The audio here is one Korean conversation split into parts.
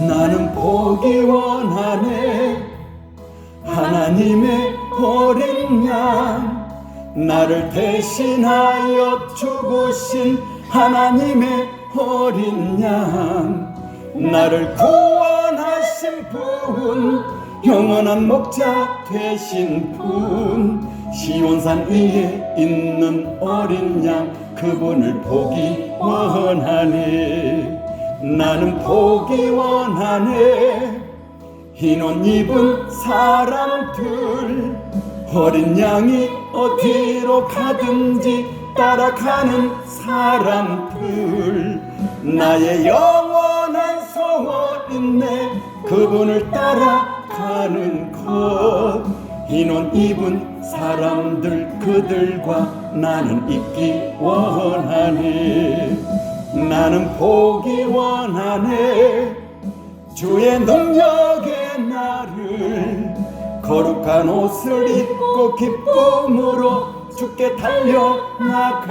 나는 보기 원하네. 하나님의 어린 양 나를 대신하여 죽으신 하나님의 어린 양 나를 구원하신 분 영원한 목자 되신 분 시온산 위에 있는 어린 양 그분을 보기 원하네 나는 보기 원하네. 흰 옷 입은 사람들 어린 양이 어디로 가든지 따라가는 사람들. 나의 영원한 소원 있네 그분을 따라가는 것 흰 옷 입은 사람들 그들과 나는 있기 원하네 나는 보기 원하네. 주의 능력의 나를 거룩한 옷을 입고 기쁨으로 주께 달려나가는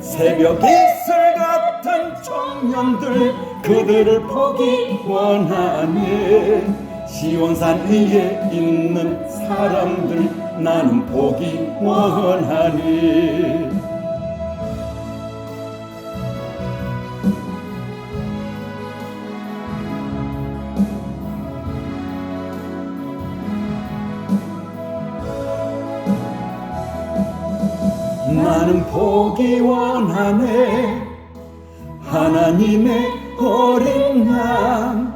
새벽 이슬 같은 청년들 그들을 보기 원하네. 시온산 위에 있는 사람들 나는 보기 원하네 나는 보기 원하네. 하나님의 어린 양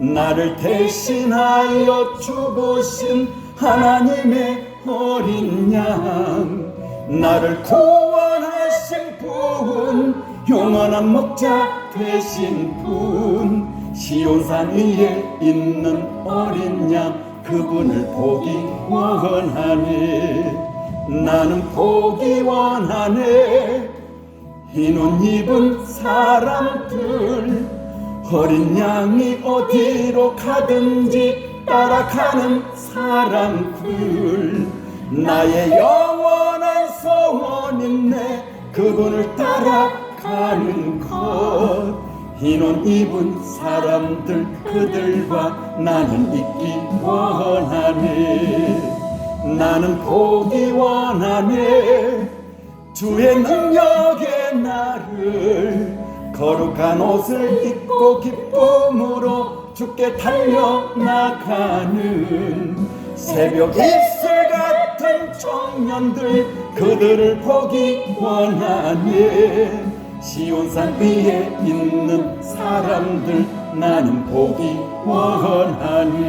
나를 대신하여 죽으신 하나님의 어린 양 나를 구원하신 분 영원한 목자 되신 분. 시온산 위에 있는 어린 양 그분을 보기 원하네 나는 보기 원하네. 흰옷 입은 사람들 어린 양이 어디로 가든지 따라가는 사람들 나의 영원한 소원 있네. 그분을 따라가는 것 흰 옷 입은 사람들 그들과 나는 있기 원하네 나는 보기 원하네. 주의 능력의 나를 거룩한 옷을 입고 기쁨으로 주께 달려나가는 새벽 이슬 같은 청년들 그들을 보기 원하네. 시온산 위에 있는 사람들 나는 보기 원하네